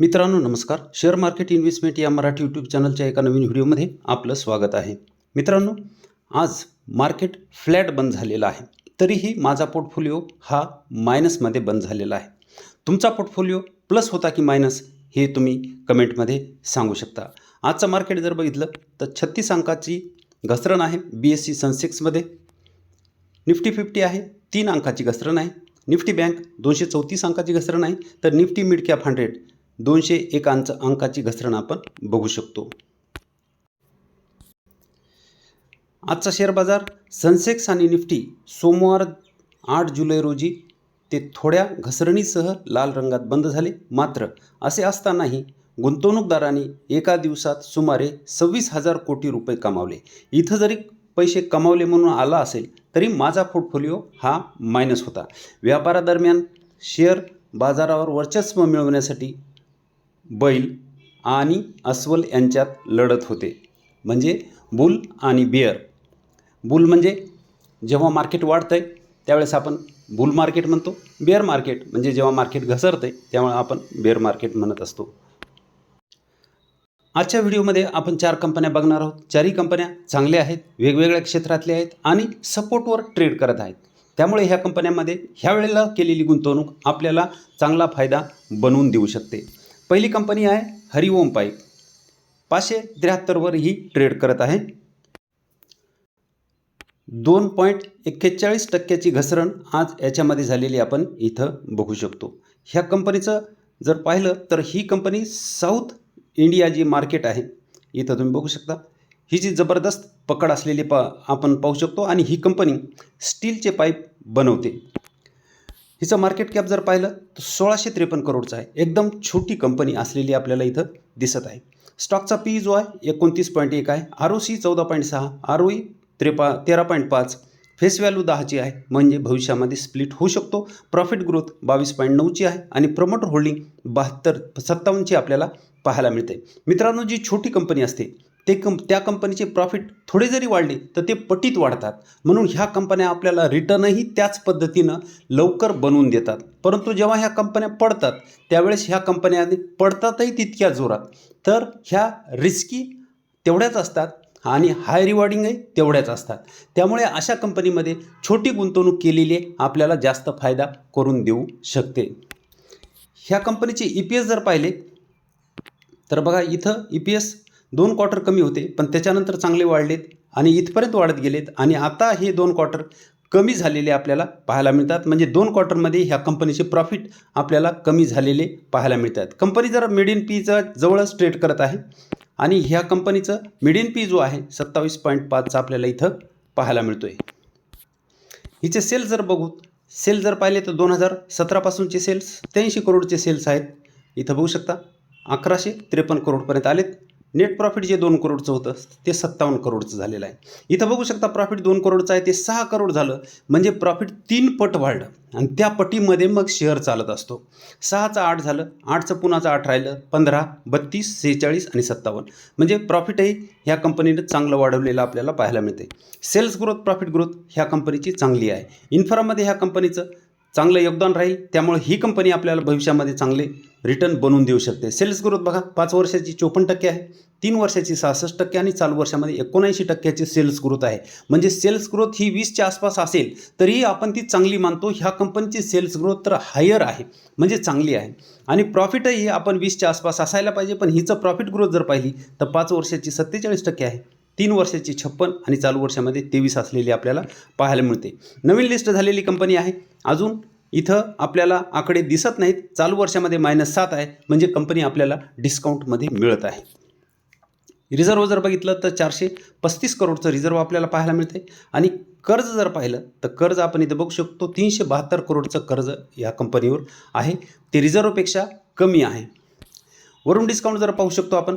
मित्रांनो नमस्कार. Share market investment या मराठी यूट्यूब चॅनलच्या एका नवीन व्हिडिओमध्ये आपलं स्वागत आहे. मित्रांनो आज मार्केट फ्लॅट बंद झालेला आहे. तरीही माझा पोर्टफोलिओ हा मायनसमध्ये बंद झालेला आहे. तुमचा पोर्टफोलिओ प्लस होता की मायनस हे तुम्ही कमेंटमध्ये सांगू शकता. आजचं मार्केट जर बघितलं तर छत्तीस अंकाची घसरण आहे बी एस सी सनसेक्समध्ये निफ्टी फिफ्टी आहे तीन अंकाची घसरण आहे. निफ्टी बँक दोनशे चौतीस अंकाची घसरण आहे. तर निफ्टी मिड कॅप हंड्रेड दोनशे एक अंच अंकाची घसरण आपण बघू शकतो. आजचा शेअर बाजार सनसेक्स आणि निफ्टी सोमवार आठ जुलै रोजी ते थोड्या घसरणीसह लाल रंगात बंद झाले. मात्र असे असतानाही गुंतवणूकदारांनी एका दिवसात सुमारे सव्वीस हजार कोटी रुपये कमावले. इथं जरी पैसे कमावले म्हणून आला असेल तरी माझा पोर्टफोलिओ हा मायनस होता. व्यापारादरम्यान शेअर बाजारावर वर्चस्व मिळवण्यासाठी बैल आणि अस्वल यांच्यात लढत होते. म्हणजे बुल आणि बिअर. बुल म्हणजे जेव्हा मार्केट वाढतं आहे त्यावेळेस आपण बुल मार्केट म्हणतो बेअर मार्केट म्हणजे जेव्हा मार्केट घसरतं आहे त्यामुळे आपण बेअर मार्केट म्हणत असतो. आजच्या व्हिडिओमध्ये आपण चार कंपन्या बघणार आहोत. चारही कंपन्या चांगल्या आहेत वेगवेगळ्या क्षेत्रातल्या आहेत आणि सपोर्टवर ट्रेड करत आहेत. त्यामुळे ह्या कंपन्यांमध्ये ह्या वेळेला केलेली गुंतवणूक आपल्याला चांगला फायदा बनवून देऊ शकते. पहिली कंपनी आहे हरिओम पाईप. पाचशे त्र्याहत्तरवर ही ट्रेड करत आहे. दोन पॉईंट एक्केचाळीस टक्क्याची घसरण आज याच्यामध्ये झालेली आपण इथं बघू शकतो. ह्या कंपनीचं जर पाहिलं तर ही कंपनी साऊथ इंडिया जी मार्केट आहे इथं तुम्ही बघू शकता. ही जी जबरदस्त पकड असलेली पा आपण पाहू शकतो आणि ही कंपनी स्टीलचे पाईप बनवते. हिचं मार्केट कॅप जर पाहिलं तर सोळाशे त्रेपन्न करोडचं आहे. एकदम छोटी कंपनी असलेली आपल्याला इथं दिसत आहे. स्टॉकचा पी जो आहे एकोणतीस पॉईंट एक आहे. आर ओ सी चौदा पॉईंट सहा आर ओ ई त्रेपा तेरा पॉईंट पाच. फेस व्हॅल्यू दहाची आहे म्हणजे भविष्यामध्ये स्प्लिट होऊ शकतो. प्रॉफिट ग्रोथ बावीस पॉईंट नऊची आहे आणि प्रमोटर होल्डिंग बहात्तर सत्तावन्नची आपल्याला पाहायला मिळते. मित्रांनो जी छोटी कंपनी असते ते कं त्या कंपनीचे प्रॉफिट थोडे जरी वाढले तर ते पटीत वाढतात. म्हणून ह्या कंपन्या आपल्याला रिटर्नही त्याच पद्धतीनं लवकर बनवून देतात. परंतु जेव्हा ह्या कंपन्या पडतात त्यावेळेस ह्या कंपन्या पडतातही तितक्या जोरात. तर ह्या रिस्की तेवढ्याच असतात आणि हाय रिवॉर्डिंगही तेवढ्याच असतात. त्यामुळे अशा कंपनीमध्ये छोटी गुंतवणूक केलेली आपल्याला जास्त फायदा करून देऊ शकते. ह्या कंपनीचे ई पी एस जर पाहिले तर बघा इथं ई पी एस दोन क्वार्टर कमी होते पण त्याच्यानंतर चांगले वाढलेत आणि इथपर्यंत वाढत गेलेत आणि आता हे दोन क्वार्टर कमी झालेले आपल्याला पाहायला मिळतात. म्हणजे दोन क्वार्टरमध्ये ह्या कंपनीचे प्रॉफिट आपल्याला कमी झालेले पाहायला मिळतात. कंपनी जर मिड इन पीचा जवळच ट्रेड करत आहे आणि ह्या कंपनीचं मिड इन पी जो आहे सत्तावीस पॉईंट पाचचा आपल्याला इथं पाहायला मिळतो आहे हिचे सेल्स जर बघू सेल जर पाहिले तर दोन हजार सतरापासूनचे सेल्स त्र्याऐंशी करोडचे सेल्स आहेत. इथं बघू शकता अकराशे त्रेपन्न करोडपर्यंत आलेत. नेट प्रॉफिट जे दोन करोडचं होतं ते सत्तावन्न करोडचं झालेलं आहे. इथं बघू शकता प्रॉफिट दोन करोडचं आहे ते सहा करोड झालं. म्हणजे प्रॉफिट तीन पट वाढलं. आणि त्या पटीमध्ये मग शेअर चालत असतो. सहाचं आठ झालं आठचं पुन्हाचं आठ राहिलं पंधरा बत्तीस सेहेचाळीस आणि सत्तावन्न. म्हणजे प्रॉफिटही ह्या कंपनीनं चांगलं वाढवलेलं आपल्याला पाहायला मिळते सेल्स ग्रोथ प्रॉफिट ग्रोथ ह्या कंपनीची चांगली आहे. इन्फ्रामध्ये ह्या कंपनीचं चांगलं योगदान राहील त्यामुळे ही कंपनी आपल्याला भविष्यामध्ये चांगले रिटर्न बनवून देऊ शकते. सेल्स ग्रोथ बघा पाच वर्षाची चोपन्न टक्के आहे तीन वर्षाची सहासष्ट टक्के आणि चालू वर्षामध्ये एकोणऐंशी टक्क्याची सेल्स ग्रोथ आहे. म्हणजे सेल्स ग्रोथ ही वीसच्या आसपास असेल तरीही आपण ती चांगली मानतो. ह्या कंपनीची सेल्स ग्रोथ तर हायर आहे म्हणजे चांगली आहे. आणि प्रॉफिटही आपण वीसच्या आसपास असायला पाहिजे पण हिचं प्रॉफिट ग्रोथ जर पाहिली तर पाच वर्षाची सत्तेचाळीस टक्के आहे. तीन वर्षाची छप्पन आणि चालू वर्षामध्ये तेवीस असलेली आपल्याला पाहायला मिळते. नवीन लिस्ट झालेली कंपनी आहे. अजून इथं आपल्याला आकडे दिसत नाहीत. चालू वर्षामध्ये मायनस सात आहे. म्हणजे कंपनी आपल्याला डिस्काउंटमध्ये मिळत आहे. रिझर्व जर बघितलं तर चारशे पस्तीस करोडचं रिझर्व आपल्याला पाहायला मिळते आणि कर्ज जर पाहिलं तर कर्ज आपण इथं बघू शकतो. तीनशे बहात्तर करोडचं कर्ज या कंपनीवर आहे. ते रिझर्वपेक्षा कमी आहे. वरून डिस्काउंट जर पाहू शकतो आपण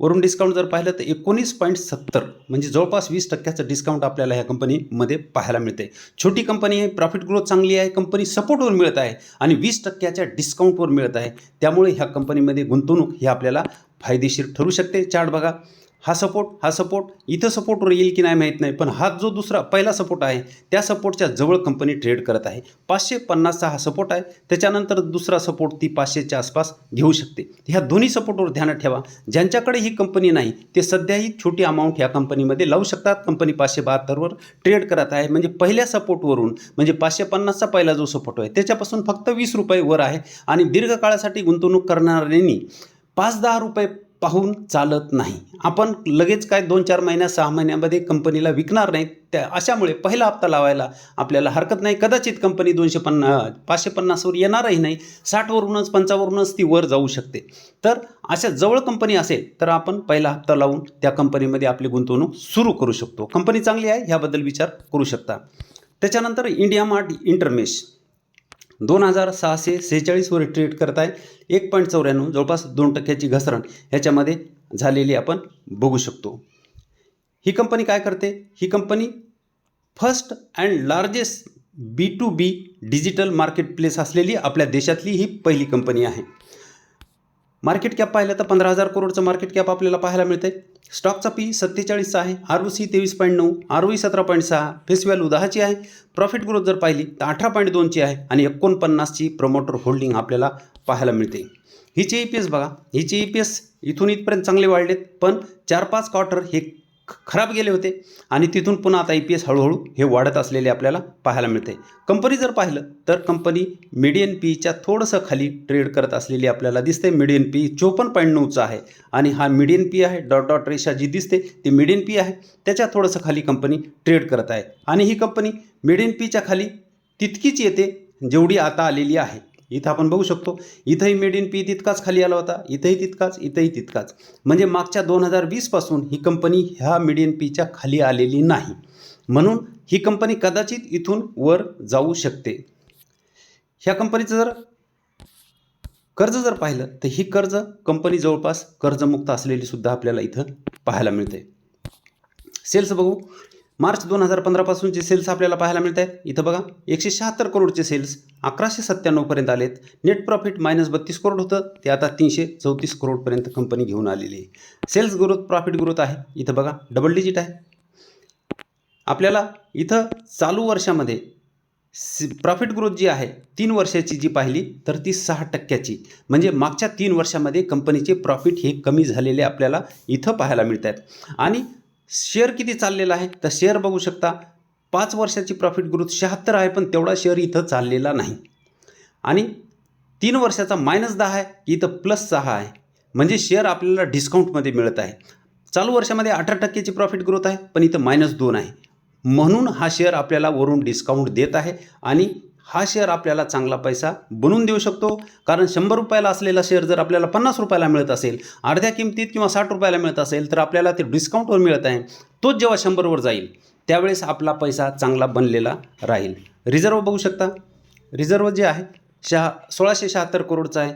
वरून डिस्काउंट जर पाहिलं तर एकोणीस पॉईंट सत्तर म्हणजे जवळपास वीस टक्क्याचं डिस्काउंट आपल्याला ह्या कंपनीमध्ये पाहायला मिळते. छोटी कंपनी आहे प्रॉफिट ग्रोथ चांगली आहे कंपनी सपोर्टवर मिळत आहे आणि वीस टक्क्याच्या डिस्काउंटवर मिळत आहे. त्यामुळे ह्या कंपनीमध्ये गुंतवणूक ही आपल्याला फायदेशीर ठरू शकते. चार्ट बघा. हा सपोर्ट हा सपोर्ट इथं सपोर्टवर येईल की नाही माहीत नाही पण हा जो दुसरा पहिला सपोर्ट आहे त्या सपोर्टच्या जवळ कंपनी ट्रेड करत आहे. पाचशे पन्नासचा हा सपोर्ट आहे. त्याच्यानंतर दुसरा सपोर्ट ती पाचशेच्या आसपास घेऊ शकते. ह्या दोन्ही सपोर्टवर ध्यानात ठेवा. ज्यांच्याकडे ही कंपनी नाही ते सध्याही छोटी अमाऊंट ह्या कंपनीमध्ये लावू शकतात. कंपनी पाचशे बहात्तरवर ट्रेड करत आहे. म्हणजे पहिल्या सपोर्टवरून म्हणजे पाचशे पन्नासचा पहिला जो सपोर्ट आहे त्याच्यापासून फक्त वीस रुपये वर आहे. आणि दीर्घकाळासाठी गुंतवणूक करणाऱ्यांनी पाच दहा रुपये पाहून चालत नाही. आपण लगेच काय दोन चार महिन्या सहा महिन्यामध्ये कंपनीला विकणार नाही त्या अशामुळे पहिला हप्ता लावायला आपल्याला हरकत नाही. कदाचित कंपनी दोनशे पन्ना पाचशे पन्नासवर येणारही नाही. साठवरूनच पंचावरूनच ती वर जाऊ शकते. तर अशा जवळ कंपनी असेल तर आपण पहिला हप्ता लावून त्या कंपनीमध्ये आपली गुंतवणूक सुरू करू शकतो. कंपनी चांगली आहे ह्याबद्दल विचार करू शकता. त्याच्यानंतर इंडिया मार्ट इंटरमेश. दोन हजार सहाशे सेहेचाळीसवर ट्रेड करत आहे एक पॉईंट चौऱ्याण्णव जवळपास दोन टक्क्याची घसरण ह्याच्यामध्ये झालेली आपण बघू शकतो. ही कंपनी काय करते? ही company first and largest B to B digital market place असलेली आपल्या देशातली ही पहिली कंपनी आहे. मार्केट कॅप पाहिलं तर पंधरा हजार करोडचं मार्केट कॅप आपल्याला पाहायला मिळते स्टॉकचा पी सत्तेचाळीसचा आहे आर ओ सी तेवीस पॉईंट नऊ आर ओ ई सतरा पॉईंट सहा फेस व्हॅल्यू दहाची आहे. प्रॉफिट ग्रोथ जर पाहिली तर अठरा पॉईंट दोनची आहे आणि एकोणपन्नासची प्रमोटर होल्डिंग आपल्याला पाहायला मिळते. हिचे ई पी एस बघा हिचे ई पी एस इथून इथपर्यंत चांगले वाढलेत पण चार पाच क्वार्टर हे खराब गेले होते. आणि तिथून पुन्हा आता ई पी एस हळूहळू हे वाढत असलेले आपल्याला पाहायला मिळते. कंपनी जर पाहिलं तर कंपनी मिडियन पीच्या थोडंसं खाली ट्रेड करत असलेली आपल्याला दिसते. मिडियन पी चोपन्न पॉईंट नऊचा आहे. आणि हा मिडियन पी आहे डॉट डॉट रेषा जी दिसते ती मिडियन पी आहे. त्याच्या थोडंसं खाली कंपनी ट्रेड करत आहे. आणि ही कंपनी मिडियन पीच्या खाली तितकीच येते जेवढी आता आलेली आहे. इथं आपण बघू शकतो इथंही मेड इन पी तितकाच खाली आला होता इथंही तितकाच इथंही तितकाच. म्हणजे मागच्या दोन हजार वीसपासून ही कंपनी ह्या मिडियन पीच्या खाली आलेली नाही. म्हणून ही कंपनी कदाचित इथून वर जाऊ शकते. ह्या कंपनीचं जर कर्ज जर पाहिलं तर ही कर्ज कंपनी जवळपास कर्जमुक्त असलेली सुद्धा आपल्याला इथं पाहायला मिळते. सेल्स बघू. मार्च दोन हजार पंधरापासूनचे सेल्स आपल्याला पाहायला मिळत आहेत इथं बघा एकशे शहात्तर करोडचे सेल्स अकराशे सत्त्याण्णवपर्यंत आलेत. नेट प्रॉफिट मायनस बत्तीस करोड होतं. ते आता तीनशे चौतीस करोडपर्यंत कंपनी घेऊन आलेली आहे. सेल्स ग्रोथ प्रॉफिट ग्रोथ आहे. इथं बघा डबल डिजिट आहे. आपल्याला इथं चालू वर्षामध्ये प्रॉफिट ग्रोथ जी आहे तीन वर्षाची जी पाहिली तर ती सहा टक्क्याची. म्हणजे मागच्या तीन वर्षामध्ये कंपनीचे प्रॉफिट हे कमी झालेले आपल्याला इथं पाहायला मिळत आहेत आणि शेअर किती चाललेला आहे? तर शेअर बघू शकता. पाच वर्षाची प्रॉफिट ग्रोथ शहात्तर आहे पण तेवढा शेअर इथं चाललेला नाही. आणि तीन वर्षाचा मायनस दहा आहे की इथं प्लस सहा आहे. म्हणजे शेअर आपल्याला डिस्काउंटमध्ये मिळत आहे. चालू वर्षामध्ये अठरा टक्क्याची प्रॉफिट ग्रोथ आहे पण इथं मायनस दोन आहे. म्हणून हा शेअर आपल्याला वरून डिस्काउंट देत आहे आणि हा शेअर आपल्याला चांगला पैसा बनवून देऊ शकतो. कारण शंभर रुपयाला असलेला शेअर जर आपल्याला पन्नास रुपयाला मिळत असेल अर्ध्या किमतीत किंवा साठ रुपयाला मिळत असेल तर आपल्याला ते डिस्काउंटवर मिळत आहे. तोच जेव्हा शंभरवर जाईल त्यावेळेस आपला पैसा चांगला बनलेला राहील. रिझर्व बघू शकता. रिझर्व जे आहे शहा सोळाशे शहात्तर करोडचं आहे.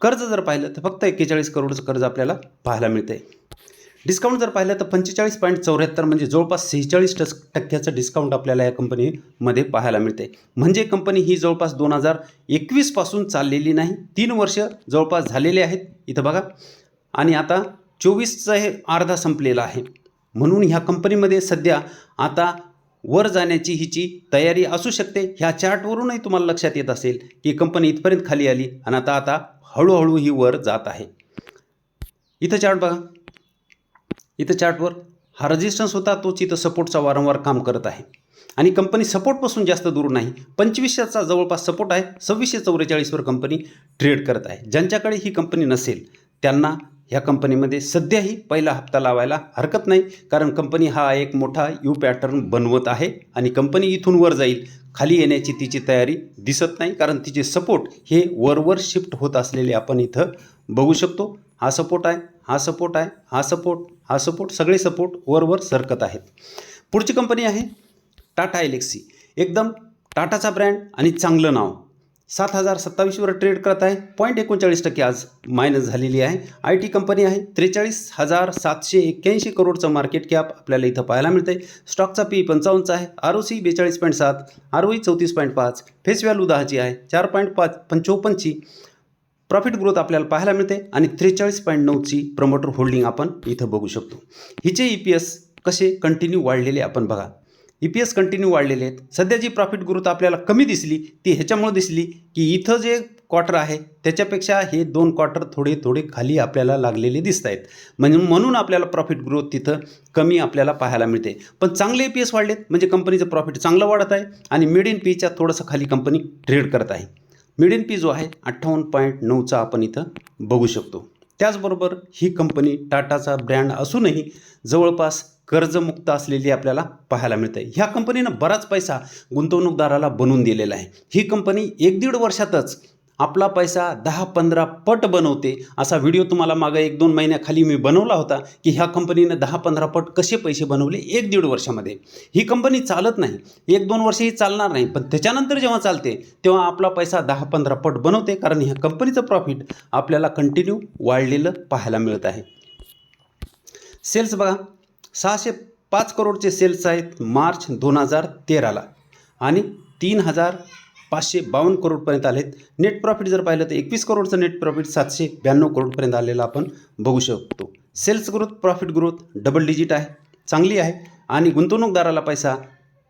कर्ज जर पाहिलं तर फक्त एक्केचाळीस करोडचं कर्ज आपल्याला पाहायला मिळते डिस्काउंट जर पाहिलं तर पंचेचाळीस पॉईंट चौऱ्याहत्तर म्हणजे जवळपास सेहेचाळीस टस टक्क्याचं डिस्काउंट आपल्याला या कंपनीमध्ये पाहायला मिळते. म्हणजे कंपनी ही जवळपास दोन हजार एकवीसपासून चाललेली नाही. तीन वर्ष जवळपास झालेले आहेत. इथं बघा. आणि आता चोवीसचा हे अर्धा संपलेला आहे. म्हणून ह्या कंपनीमध्ये सध्या आता वर जाण्याची हिची तयारी असू शकते. ह्या चार्टवरूनही तुम्हाला लक्षात येत असेल की कंपनी इथपर्यंत खाली आली आणि आता आता हळूहळू ही वर जात आहे. इथं चार्ट बघा. इथं चार्टवर हा रजिस्टन्स होता तोच इथं सपोर्टचा वारंवार काम करत आहे. आणि कंपनी सपोर्टपासून जास्त दूर नाही पंचवीसशेचा जवळपास सपोर्ट आहे सव्वीसशे चौवेचाळीसवर कंपनी ट्रेड करत आहे. ज्यांच्याकडे ही कंपनी नसेल त्यांना ह्या कंपनीमध्ये सध्याही पहिला हप्ता लावायला हरकत नाही कारण कंपनी हा एक मोठा यू पॅटर्न बनवत आहे आणि कंपनी इथून वर जाईल खाली येण्याची तिची तयारी दिसत नाही कारण तिचे सपोर्ट हे वरवर शिफ्ट होत असलेले आपण इथं बघू शकतो. हा सपोर्ट आहे. हा सपोर्ट आहे हा सपोर्ट हा सपोर्ट सगळे सपोर्ट वरवर सरकत आहेत. पुढची कंपनी आहे टाटा एलेक्सी एकदम टाटाचा ब्रँड आणि चांगलं नाव. सात हजार सत्तावीसवर ट्रेड करत आहे. पॉईंट एकोणचाळीस टक्के आज मायनस झालेली आहे. आय टी कंपनी आहे. त्रेचाळीस हजार सातशे एक्क्याऐंशी करोडचं मार्केट कॅप आपल्याला इथं पाहायला मिळतं आहे स्टॉकचा पी पंचावन्नचा आहे. आर ओ सी बेचाळीस पॉईंट सात आर ओ ई चौतीस पॉईंट पाच फेस व्हॅल्यू दहाची आहे. चार पॉईंट पाच पंचोपन्नची. प्रॉफिट ग्रोथ आपल्याला पाहायला मिळते आणि त्रेचाळीस पॉईंट नऊची प्रमोटर होल्डिंग आपण इथं बघू शकतो. हिचे ई पी एस कसे कंटिन्यू वाढलेले आपण बघा. ई पी एस कंटिन्यू वाढलेले आहेत. सध्या जी प्रॉफिट ग्रोथ आपल्याला कमी दिसली ती ह्याच्यामुळे दिसली की इथं जे क्वार्टर आहे त्याच्यापेक्षा हे दोन क्वार्टर थोडे थोडे खाली आपल्याला लागलेले दिसत आहेत. म्हणजे म्हणून आपल्याला प्रॉफिट ग्रोथ तिथं कमी आपल्याला पाहायला मिळते. पण चांगले ई पी एस वाढलेत म्हणजे कंपनीचं प्रॉफिट चांगलं वाढत आहे आणि मिड इन पीच्या थोडंसं खाली कंपनी ट्रेड करत आहे. मिड इन पी जो आहे अठ्ठावन्न पॉईंट नऊचा आपण इथं बघू शकतो. त्याचबरोबर ही कंपनी टाटाचा ब्रँड असूनही जवळपास कर्जमुक्त असलेली आपल्याला पाहायला मिळते. ह्या कंपनीनं बराच पैसा गुंतवणूकदाराला बनवून दिलेला आहे. ही कंपनी एक दीड वर्षातच आपला पैसा दहा पंधरा पट बनवते. असा व्हिडिओ तुम्हाला मागं एक दोन महिन्याखाली मी बनवला होता की ह्या कंपनीनं दहा पंधरा पट कसे पैसे बनवले एक दीड वर्षामध्ये. ही कंपनी चालत नाही. एक दोन वर्षही चालणार नाही. पण त्याच्यानंतर जेव्हा चालते तेव्हा आपला पैसा दहा पंधरा पट बनवते कारण ह्या कंपनीचं प्रॉफिट आपल्याला कंटिन्यू वाढलेलं पाहायला मिळत आहे. सेल्स बघा सहाशे पाच करोडचे सेल्स आहेत मार्च दोन हजार तेराला. आणि तीन हजार पाचशे बावन्न करोडपर्यंत आलेत. नेट प्रॉफिट जर पाहिलं तर एकवीस करोडचं नेट प्रॉफिट सातशे ब्याण्णव करोडपर्यंत आलेलं आपण बघू शकतो. Sales growth profit growth double digit आहे. चांगली आहे. आणि गुंतवणूकदाराला पैसा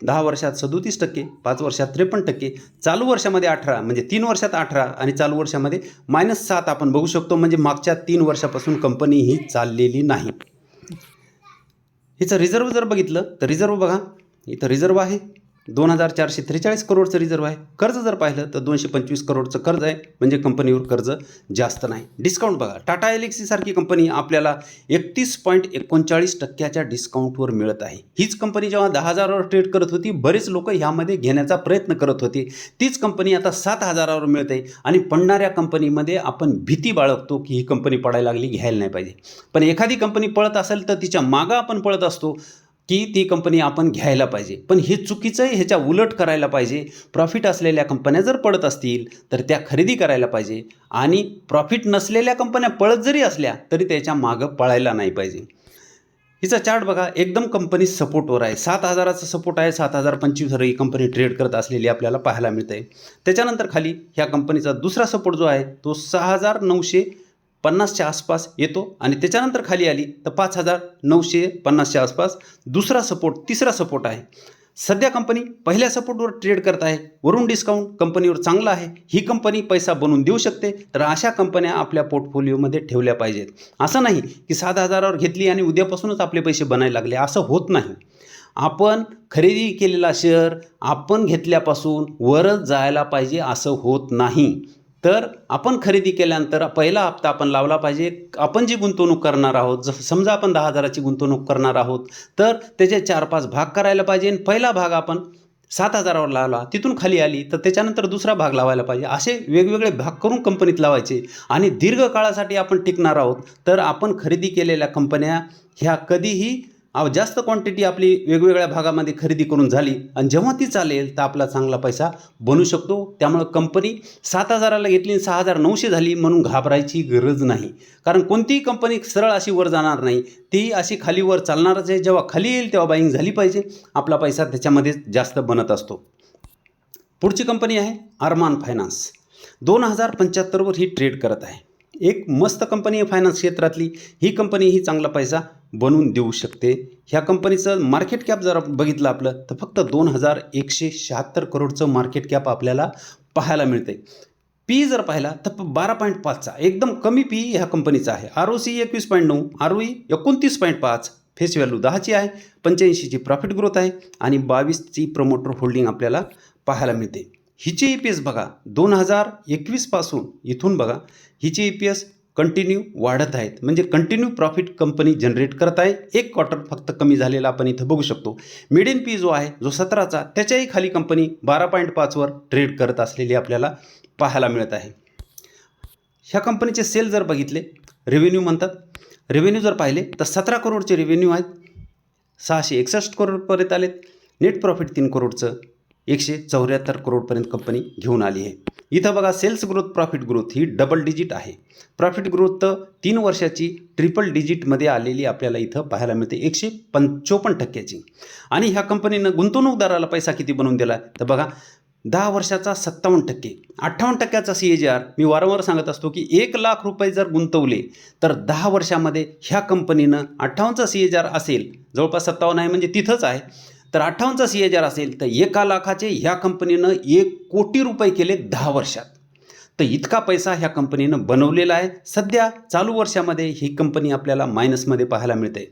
दहा वर्षात सदोतीस टक्के पाच वर्षात त्रेपन्न टक्के चालू वर्षामध्ये अठरा म्हणजे तीन वर्षात अठरा आणि चालू वर्षामध्ये मायनस सात आपण बघू शकतो. म्हणजे मागच्या तीन वर्षापासून कंपनी ही चाललेली नाही. हिचं रिझर्व जर बघितलं तर रिझर्व बघा. इथं रिझर्व आहे. दोन हजार चारशे त्रेचाळीस करोडचं रिझर्व आहे. कर्ज जर पाहिलं तर दोनशे पंचवीस करोडचं कर्ज आहे. म्हणजे कंपनीवर कर्ज जास्त नाही. डिस्काउंट बघा. टाटा एलेक्सीसारखी कंपनी आपल्याला एकतीस पॉईंट एकोणचाळीस टक्क्याच्या डिस्काउंटवर मिळत आहे. हीच कंपनी जेव्हा दहा हजारावर ट्रेड करत होती बरेच लोक ह्यामध्ये घेण्याचा प्रयत्न करत होते. तीच कंपनी आता सात हजारावर मिळते. आणि पडणाऱ्या कंपनीमध्ये आपण भीती बाळगतो की ही कंपनी पडायला लागली घ्यायला नाही पाहिजे. पण एखादी कंपनी पळत असेल तर तिच्या मागं आपण पळत असतो. की ती कंपनी आपण घ्यायला पाहिजे. पण हे चुकीचं आहे ह्याच्या उलट करायला पाहिजे. प्रॉफिट असलेल्या कंपन्या जर पडत असतील तर त्या खरेदी करायला पाहिजे. आणि प्रॉफिट नसलेल्या कंपन्या पळत जरी असल्या तरी त्याच्या मागं पळायला नाही पाहिजे. हिचा चार्ट बघा एकदम कंपनी सपोर्टवर आहे. सात हजाराचा सपोर्ट आहे सात हजार पंचवीस ही कंपनी ट्रेड करत असलेली आपल्याला पाहायला मिळते त्याच्यानंतर खाली ह्या कंपनीचा दुसरा सपोर्ट जो आहे तो सहा हजार नऊशे पन्नासच्या आसपास येतो आणि त्याच्यानंतर खाली आली तर पाच हजार नऊशे पन्नासच्या आसपास. दुसरा सपोर्ट तिसरा सपोर्ट आहे. सध्या कंपनी पहिल्या सपोर्टवर ट्रेड करत आहे. वरून डिस्काउंट कंपनीवर चांगला आहे. ही कंपनी पैसा बनवून देऊ शकते. तर अशा कंपन्या आपल्या पोर्टफोलिओमध्ये ठेवल्या पाहिजेत. असं नाही की सात हजारावर घेतली आणि उद्यापासूनच आपले पैसे बनायला लागले. असं होत नाही. आपण खरेदी केलेला शेअर आपण घेतल्यापासून वरच जायला पाहिजे असं होत नाही. तर आपण खरेदी केल्यानंतर पहिला हप्ता आपण लावला पाहिजे. आपण जी गुंतवणूक करणार आहोत जसं समजा आपण दहा हजाराची गुंतवणूक करणार आहोत तर त्याचे चार पाच भाग करायला पाहिजे आणि पहिला भाग आपण सात हजारावर लावला तिथून खाली आली तर त्याच्यानंतर दुसरा भाग लावायला पाहिजे. असे वेगवेगळे भाग करून कंपनीत लावायचे. आणि दीर्घ काळासाठी आपण टिकणार आहोत. तर आपण खरेदी केलेल्या कंपन्या ह्या कधीही जास्त क्वांटिटी आपली वेगवेगळ्या भागामध्ये खरेदी करून झाली आणि जेव्हा ती चालेल तर आपला चांगला पैसा बनू शकतो. त्यामुळं कंपनी सात हजाराला घेतली आणि सहा हजार नऊशे झाली म्हणून घाबरायची गरज नाही. कारण कोणतीही कंपनी सरळ अशी वर जाणार नाही. ती अशी खाली वर चालणारच आहे. जेव्हा खाली येईल तेव्हा बाईंग झाली पाहिजे. आपला पैसा त्याच्यामध्ये जास्त बनत असतो. पुढची कंपनी आहे अरमान फायनान्स दोन हजार पंच्याहत्तरवर ही ट्रेड करत आहे. एक मस्त कंपनी आहे फायनान्स क्षेत्रातली. ही कंपनी ही चांगला पैसा बनवून देऊ शकते. ह्या कंपनीचं मार्केट कॅप जर बघितलं आपलं तर फक्त दोन हजार एकशे शहात्तर करोडचं मार्केट कॅप आपल्याला पाहायला मिळते पी जर पाहिला तर बारा पॉईंट पाचचा एकदम कमी पी ह्या कंपनीचा आहे. आर ओ सी एकवीस पॉईंट नऊ आर ओ ई एकोणतीस पॉईंट पाच फेस व्हॅल्यू दहाची आहे पंच्याऐंशीची प्रॉफिट ग्रोथ आहे आणि बावीसची प्रमोटर होल्डिंग आपल्याला पाहायला मिळते. हिची ई पी एस बघा दोन हजार एकवीसपासून इथून बघा हिची ई पी एस कंटिन्यू वाढत आहेत. म्हणजे कंटिन्यू प्रॉफिट कंपनी जनरेट करत आहे. एक क्वार्टर फक्त कमी झालेला आपण इथं बघू शकतो. मिडियन पी जो आहे जो सतराचा त्याच्याही खाली कंपनी बारा पॉईंट पाचवर ट्रेड करत असलेली आपल्याला पाहायला मिळत आहे. ह्या कंपनीचे सेल जर बघितले रेव्हेन्यू म्हणतात. रेव्हेन्यू जर पाहिले तर सतरा करोडचे रेव्हेन्यू आहेत. सहाशे एकसष्ट करोडपर्यंत आलेत. नेट प्रॉफिट तीन करोडचं एकशे चौऱ्याहत्तर करोडपर्यंत कंपनी घेऊन आली आहे. इथं बघा सेल्स ग्रोथ प्रॉफिट ग्रोथ ही डबल डिजिट आहे. प्रॉफिट ग्रोथ तर तीन वर्षाची ट्रिपल डिजिटमध्ये आलेली आपल्याला इथं पाहायला मिळते. एकशे पंचोपन्न टक्क्याची. आणि ह्या कंपनीनं गुंतवणूकदाराला पैसा किती बनवून दिला? तर बघा दहा वर्षाचा सत्तावन्न टक्के. अठ्ठावन्न टक्क्याचा सी ए जी आर मी वारंवार सांगत असतो की एक लाख रुपये जर गुंतवले तर दहा वर्षामध्ये ह्या कंपनीनं अठ्ठावन्नचा सी ए जी आर असेल. जवळपास सत्तावन्न आहे म्हणजे तिथंच आहे. तर अठ्ठावन्नचा सी एच आर असेल तर एका लाखाचे ह्या कंपनीनं एक कोटी रुपये केले दहा वर्षात. तर इतका पैसा ह्या कंपनीनं बनवलेला आहे. सध्या चालू वर्षामध्ये ही कंपनी आपल्याला मायनसमध्ये पाहायला मिळते.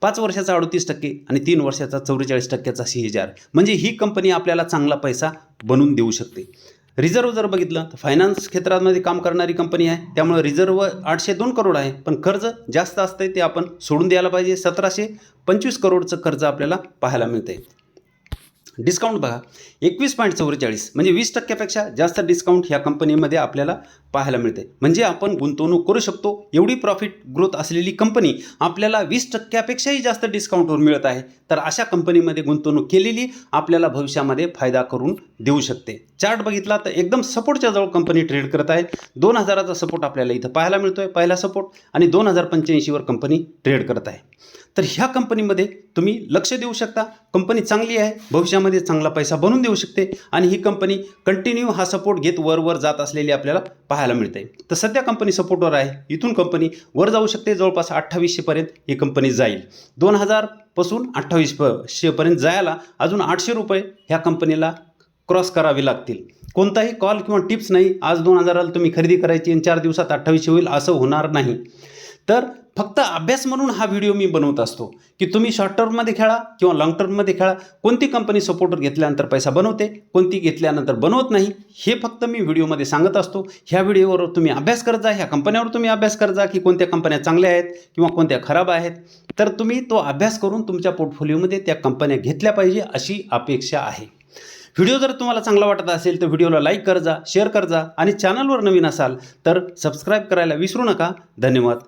पाच वर्षाचा अडतीस टक्के आणि तीन वर्षाचा चौवेचाळीस टक्क्याचा सी एच आर म्हणजे ही कंपनी आपल्याला चांगला पैसा बनवून देऊ शकते. रिझर्व जर बघितलं तर फायनान्स क्षेत्रामध्ये काम करणारी कंपनी आहे. त्यामुळे रिझर्व आठशे दोन करोड आहे. पण कर्ज जास्त असतंय ते आपण सोडून द्यायला पाहिजे. सतराशे पंचवीस करोडचं कर्ज आपल्याला पाहायला मिळते डिस्काउंट बघा. एकवीस पॉईंट चौवेचाळीस म्हणजे वीस टक्क्यापेक्षा जास्त डिस्काउंट ह्या कंपनीमध्ये आपल्याला पाहायला मिळते म्हणजे आपण गुंतवणूक करू शकतो. एवढी प्रॉफिट ग्रोथ असलेली कंपनी आपल्याला वीस टक्क्यापेक्षाही जास्त डिस्काउंटवर मिळत आहे. तर अशा कंपनीमध्ये गुंतवणूक केलेली आपल्याला भविष्यामध्ये फायदा करून देऊ शकते. चार्ट बघितला तर एकदम सपोर्टच्या जवळ कंपनी ट्रेड करत आहे दोन हजाराचा सपोर्ट आपल्याला इथं पाहायला मिळतोय पहिला सपोर्ट. आणि दोन हजार पंच्याऐंशीवर कंपनी ट्रेड करत आहे. तर ह्या कंपनीमध्ये तुम्ही लक्ष देऊ शकता. कंपनी चांगली आहे भविष्यामध्ये चांगला पैसा बनवून देऊ शकते. आणि ही कंपनी कंटिन्यू हा सपोर्ट घेत वरवर जात असलेली आपल्याला पाहायला मिळते. तर सध्या कंपनी सपोर्टवर आहे. इथून कंपनी वर जाऊ शकते. जवळपास अठ्ठावीसशेपर्यंत ही कंपनी जाईल. दोन हजार पासून अठ्ठावीस प शेपर्यंत जायला अजून आठशे रुपये ह्या कंपनीला क्रॉस करावे लागतील. कोणताही कॉल किंवा टिप्स नाही. आज दोन हजाराला तुम्ही खरेदी करायची आणि चार दिवसात अठ्ठावीसशे होईल असं होणार नाही. तर फक्त अभ्यास म्हणून हा व्हिडिओ मी बनवत असतो. की तुम्ही शॉर्ट टर्ममध्ये खेळा किंवा लॉंग टर्ममध्ये खेळा. कोणती कंपनी सपोर्टर घेतल्यानंतर पैसा बनवते कोणती घेतल्यानंतर बनवत नाही हे फक्त मी व्हिडिओमध्ये सांगत असतो. ह्या व्हिडिओवर तुम्ही अभ्यास करत जा ह्या कंपन्यावर तुम्ही अभ्यास करत जा की कोणत्या कंपन्या चांगल्या आहेत किंवा कोणत्या खराब आहेत. तर तुम्ही तो अभ्यास करून तुमच्या पोर्टफोलिओमध्ये त्या कंपन्या घेतल्या पाहिजे अशी अपेक्षा आहे. व्हिडिओ जर तुम्हाला चांगला वाटत असेल तर व्हिडिओला लाईक कर जा शेअर कर जा आणि चॅनलवर नवीन असाल तर सबस्क्राईब करायला विसरू नका. धन्यवाद.